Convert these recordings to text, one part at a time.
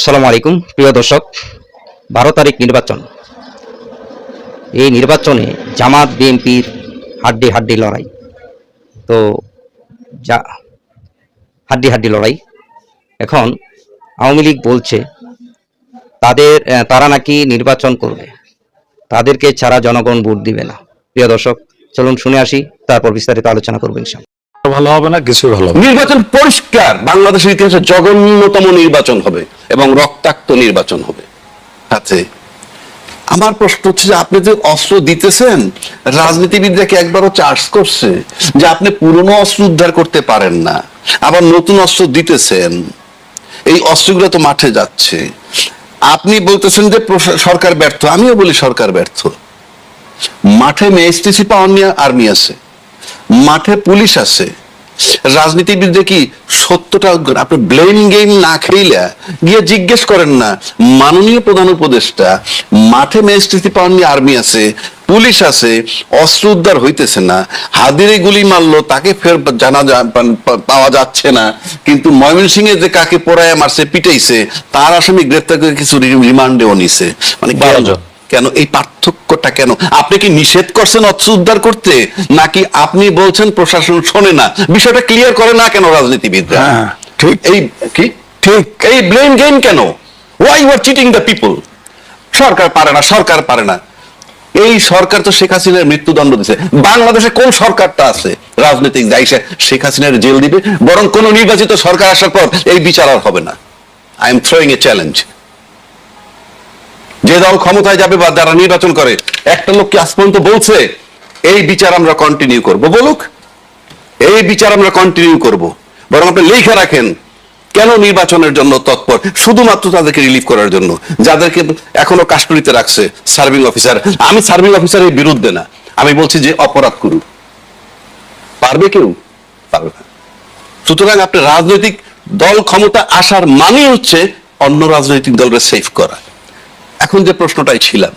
আসসালামু আলাইকুম, প্রিয় দর্শক। বারো তারিখ নির্বাচন। এই নির্বাচনে জামাত, বিএনপির হাড্ডি হাড্ডি লড়াই। তো যা, হাড্ডি হাড্ডি লড়াই। এখন আওয়ামী লীগ বলছে, তাদের তারা নাকি নির্বাচন করবে। তাদেরকে ছাড়া জনগণ ভোট দিবে না। প্রিয় দর্শক, চলুন শুনে আসি, তারপর বিস্তারিত আলোচনা করব ইনশাল্লাহ ভালো হবে না কিছু ভালো নির্বাচন পরিষ্কার। বাংলাদেশের ইতিহাসে জঘন্যতম নির্বাচন হবে এবং রক্তাক্ত নির্বাচন হবে। আছে আমার প্রশ্ন হচ্ছে যে আপনি যে অস্ত্র দিতেছেন রাজনীতিবিদরা কি একবারও চার্জ করছে যে আপনি পুরনো অস্ত্র উদ্ধার করতে পারেন না আবার নতুন অস্ত্র দিতেছেন? এই অস্ত্রগুলো তো মাঠে যাচ্ছে। আপনি বলতেছেন যে সরকার ব্যর্থ। আমিও বলি সরকার ব্যর্থ। মাঠে মেএসটিসি পাওয়ার নিয়ে আর্মি আছে। মাঠে পুলিশ আছে। রাজনীতিবিদদের কি সত্যটা আপনি ব্লেম গেম না খেইলা গিয়ে জিজ্ঞেস করেন না। মাননীয় প্রধান উপদেষ্টা মাঠে ম্যাজিস্ট্রেসি পাওয়ার নিয়ে আর্মি আছে পুলিশ আছে অস্ত্র উদ্ধার হইতেছে না হাদিরে গুলি মারলো তাকে ফের জানা পাওয়া যাচ্ছে না কিন্তু ময়মনসিংহে যে কাকে পড়ায় মারছে পিটাইছে তার আসামি গ্রেপ্তার করে কিছু রিমান্ডেও নিছে। মানে বারো জন। কেন? এই পার্থক্যটা কেন? আপনি কি নিষেধ করছেন অস্ত্র উদ্ধার করতে? নাকি আপনি বলছেন প্রশাসন শোনে না? বিষয়টা ক্লিয়ার করে না কেন রাজনীতিবিদরা? হ্যাঁ, ঠিক। এই কি? ঠিক। এই ব্লেম গেম কেন? Why you are cheating the people সরকার পারে না সরকার পারে না। এই সরকার তো শেখ হাসিনার মৃত্যুদণ্ড দিছে। বাংলাদেশে কোন সরকারটা আছে? রাজনৈতিক দায়িত্বে শেখ হাসিনার জেল দিবে। বরং কোন নির্বাচিত সরকার আসার পর এই বিচার আর হবে না। I am throwing a challenge যে দল ক্ষমতায় যাবে বা যারা নির্বাচন করে, একটা লোক কি আজ পর্যন্ত বলছে, এই বিচার আমরা কন্টিনিউ করব বলুক, এই বিচার আমরা কন্টিনিউ করব বরং আপনি লিখে রাখেন, কেন নির্বাচনের জন্য তৎপর? শুধুমাত্র তাদেরকে রিলিভ করার জন্য। যাদেরকে এখনও কাস্টডিতে রাখছে সার্ভিং অফিসার আমি সার্ভিং অফিসারের বিরুদ্ধে না। আমি বলছি যে অপরাধ করুক পারবে কেউ? পারবে না। সুতরাং আপনি রাজনৈতিক দল ক্ষমতা আসার মানে হচ্ছে অন্য রাজনৈতিক দলকে সেফ করা। এখন যে প্রশ্নটাই ছিলাম,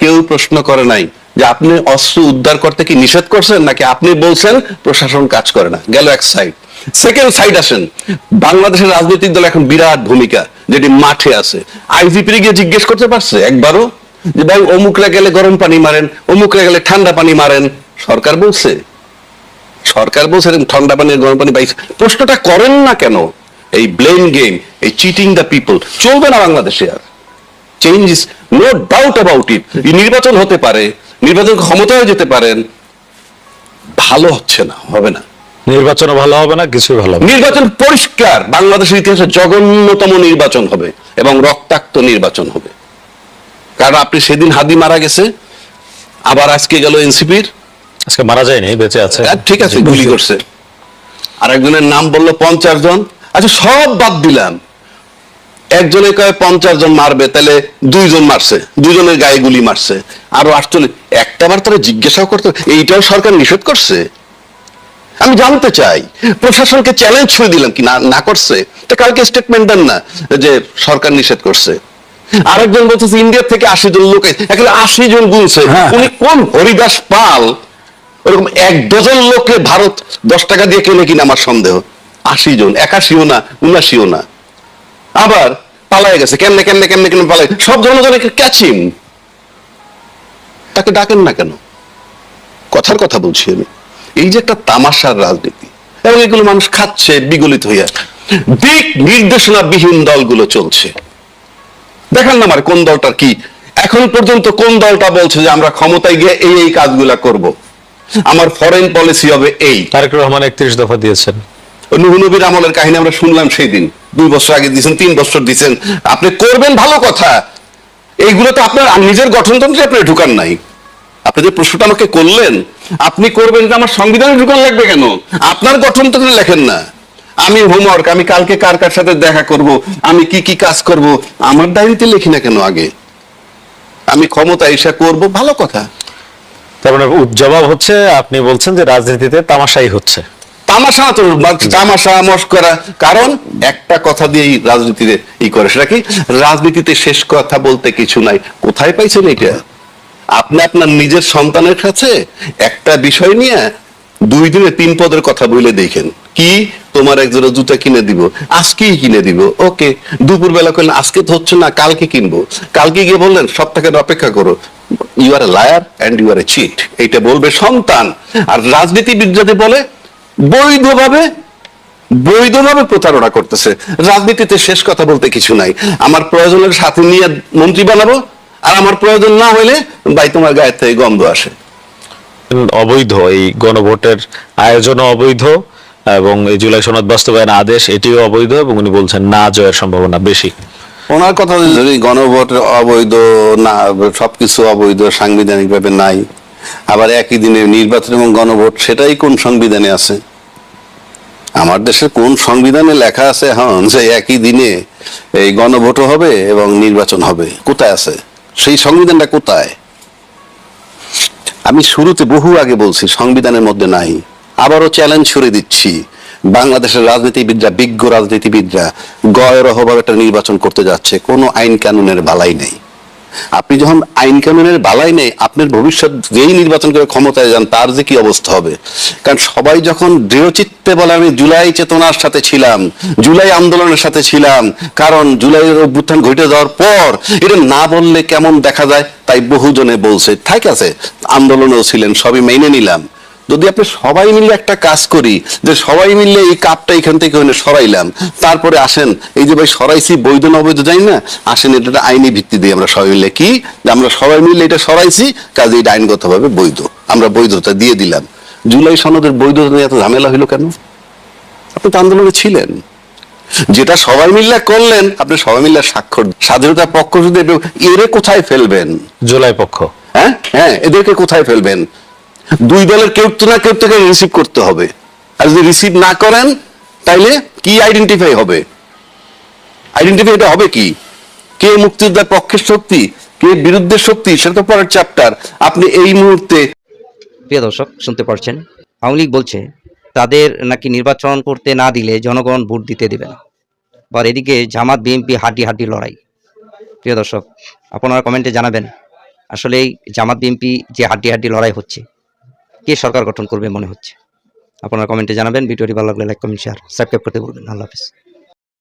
কেউ প্রশ্ন করে নাই যে আপনি অস্ত্র উদ্ধার করতে কি নিষেধ করছেন, নাকি আপনি বলছেন প্রশাসন কাজ করে না? গেল এক সাইড সেকেন্ড সাইড আসেন। বাংলাদেশের রাজনৈতিক দল এখন বিরাট ভূমিকা, যেটি মাঠে আছে। আইজিপি গিয়ে জিজ্ঞেস করতে পারছে একবারও? যে ভাই, অমুকরা গেলে গরম পানি মারেন, অমুকরা গেলে ঠান্ডা পানি মারেন। সরকার বলছে। সরকার বলছে ঠান্ডা পানি, গরম পানি পাইছে প্রশ্নটা করেন না কেন? এই ব্লেম গেম এই চিটিং দ্য পিপল চলবে না বাংলাদেশে আর। Change is no doubt about it নির্বাচন হতে পারে নির্বাচন ক্ষমতায় যেতে পারেন ভালো হচ্ছে না হবে না। নির্বাচনও ভালো হবে না কিছুই ভালো হবে নির্বাচন পরিষ্কার বাংলাদেশের ইতিহাসে জঘন্যতম নির্বাচন হবে এবং রক্তাক্ত নির্বাচন হবে। কারণ আপনি সেদিন হাদি মারা গেছে আবার আজকে গেল এনসিপির। আজকে মারা যায়নি বেঁচে আছে। হ্যাঁ, ঠিক আছে গুলি করছে। আরেকজনের নাম বলল পঞ্চাশ জন। আচ্ছা সব বাদ দিলাম। একজনে কয় পঞ্চাশ জন মারবে তাহলে দুইজন মারছে দুইজনের গায়ে গুলি মারছে। আরও আটচল্লিশ একটা বার তারা জিজ্ঞাসাও করতে এইটাও সরকার নিষেধ করছে? আমি জানতে চাই প্রশাসনকে চ্যালেঞ্জ করে দিলাম কি না না করছে? তো কালকে স্টেটমেন্ট দেন না যে সরকার নিষেধ করছে। আরেকজন বলতেছে ইন্ডিয়া থেকে আশি জন লোক এখানে আশি জন গুনছে। হ্যাঁ। উনি কোন হরিদাস পাল? ওরকম এক ডজন লোককে ভারত দশ টাকা দিয়ে কেনে কিনা আমার সন্দেহ। আশি জন একাশিও না উনাশিও না। আবার পালায় গেছে। কেমনে কেমনে কেমনে কেমনে পালায়? সব জনগণকে ক্যাচিং তাকে ডাকেন না কেন? কথার কথা বলছি আমি। এই যে একটা তামাশার রাজনীতি, এবং এগুলো মানুষ খাচ্ছে, বিগলিত হইয়া। দিক নির্দেশনা বিহীন দলগুলো চলছে। দেখান না আমার কোন দলটার কি। এখন পর্যন্ত কোন দলটা বলছে যে আমরা ক্ষমতায় গিয়ে এই এই কাজগুলা করব? আমার ফরেন পলিসি হবে এই। তারেক রহমান একত্রিশ দফা দিয়েছেন। নবীর আমলের কাহিনী আমরা শুনলাম সেই দিন। দুই বছর আগে দিয়েছেন, তিন বছর দিয়েছেন। আপনি করবেন ভালো কথা। এইগুলো তো আপনার নিজের গঠনতন্ত্রে আপনি ঢুকান নাই। আপনি যে প্রশ্নটা আমাকে করলেন, আপনি করবেন যে আমার সংবিধানে ঢুকান লাগবে কেন? আপনার গঠনতন্ত্রে লেখেন না। আমি হোমওয়ার্ক, আমি কালকে কার কার সাথে দেখা করব, আমি কি কি কাজ করব, আমার ডায়েরিতে লিখি না কেন আগে? আমি ক্ষমতা এসে করব ভালো কথা। তার মানে জবাব হচ্ছে, আপনি বলছেন যে রাজনীতিতে তামাশাই হচ্ছে। তামাশা তো তামাশা, মস্করা। কারণ একটা কথা দিয়েই রাজনীতিতে ই করে, সেটা কি? রাজনীতিতে শেষ কথা বলতে কিছু নাই। কোথায় পাইছেন এটা? আপনি আপনার নিজের সন্তানের কাছে একটা বিষয় নিয়ে দুই দিনে তিন পদের কথা বলে দেখেন। কি? তোমার একজোড়া জুতা কিনে দিব। আজকেই কিনে দিব। ওকে। দুপুর বেলা করলেন আজকে তো হচ্ছে না, কালকে কিনবো। কালকে গিয়ে বললেন সপ্তাহের অপেক্ষা করো। You are liar and you are a cheat এইটা বলবে সন্তান। আর রাজনীতিবিদ যদি বলে বৈধভাবে বৈধভাবে প্রতারণা করতেছে। রাজনীতিতে শেষ কথা বলতে কিছু নাই। আমার প্রয়োজনের সাথে নিয়ে মন্ত্রী বানাবো আর আমার প্রয়োজন না হইলে ভাই তোমার গায়ের থেকে গন্ধ আসে। অবৈধ এই গণভোটের আয়োজনও অবৈধ এবং এই জুলাই সনদ বাস্তবায়ন আদেশ এটিও অবৈধ এবং উনি বলছেন না জয়ের সম্ভাবনা বেশি। ওনার কথা যদি গণভোট অবৈধ না সবকিছু অবৈধ সাংবিধানিক ভাবে নাই আবার একই দিনে নির্বাচন এবং গণভোট, সেটাই কোন সংবিধানে আছে? আমার দেশের কোন সংবিধানে লেখা আছে হ্যাঁ যে একই দিনে এই গণভোটও হবে এবং নির্বাচন হবে? কোথায় আছে? সেই সংবিধানটা কোথায়? আমি শুরুতে বহু আগে বলছি, সংবিধানের মধ্যে নাই। আবারও চ্যালেঞ্জ ছুড়ে দিচ্ছি। বাংলাদেশের রাজনীতিবিদরা, বিজ্ঞ রাজনীতিবিদরা গয়রহভাবে একটা নির্বাচন করতে যাচ্ছে। কোনো আইন কানুনের বালাই নেই। আপনি যখন আইন কানুনের বালাই নেই, আপনার ভবিষ্যৎ যেই নির্বাচন করে ক্ষমতায় যান, তার যে কি অবস্থা হবে? কারণ সবাই যখন দৃঢ়চিত্তে বলে, আমি জুলাই চেতনার সাথে ছিলাম, জুলাই আন্দোলনের সাথে ছিলাম, কারণ জুলাইয়ের অভ্যুত্থান ঘটে যাওয়ার পর, এটা না বললে কেমন দেখা যায়? তাই বহুজনে বলছে, ঠিক আছে, আন্দোলনেও ছিলেন, সবই মেনে নিলাম। যদি আপনি সবাই মিলে একটা কাজ করি যে সবাই মিলে এই কাপটা এখান থেকে ওখানে সরাইলাম তারপরে আসেন এই যে ভাই সরাইছি বৈধ না অবৈধ জানি না আসেন এটা আইনি ভিত্তি দিয়ে আমরা সবাই মিলে কি? যে আমরা সবাই মিলে এটা সরাইছি কাজে এটা আইনগতভাবে বৈধ। আমরা বৈধতা দিয়ে দিলাম। জুলাই সনদের বৈধতা নিয়ে এত ঝামেলা হইল কেন? আপনি তো আন্দোলনে ছিলেন। যেটা সবাই মিল্লা করলেন আপনি সবাই মিল্লা স্বাক্ষর স্বাধীনতা পক্ষ শুধু এরে কোথায় ফেলবেন? জুলাই পক্ষ। হ্যাঁ? হ্যাঁ এদেরকে কোথায় ফেলবেন? দুই দলের কেউ তো না কেউ থেকে রিসিভ করতে হবে। আর যদি রিসিভ না করেন, তাইলে কি আইডেন্টিফাই হবে? আইডেন্টিফাই এটা হবে কি? কে মুক্তিযোদ্ধার পক্ষের শক্তি? কে বিরুদ্ধের শক্তি? সেটা তো পরের চ্যাপ্টার আপনি এই মুহূর্তে প্রিয় দর্শক, শুনতে পারছেন? আওয়ামী লীগ বলছে, তাদের নাকি নির্বাচন করতে না দিলে জনগণ ভোট দিতে দেবে না। আবার এদিকে জামাত, বিএনপি হাড্ডি হাড্ডি লড়াই। প্রিয় দর্শক, আপনারা কমেন্টে জানাবেন আসলে এই জামাত, বিএনপি যে হাড্ডি হাড্ডি লড়াই হচ্ছে কে সরকার গঠন করবে মনে হচ্ছে? আপনারা কমেন্টে জানাবেন, ভিডিওটি ভালো লাগলে লাইক কমেন্ট শেয়ার সাবস্ক্রাইব করতে বলবেন আল্লাহ হাফিজ।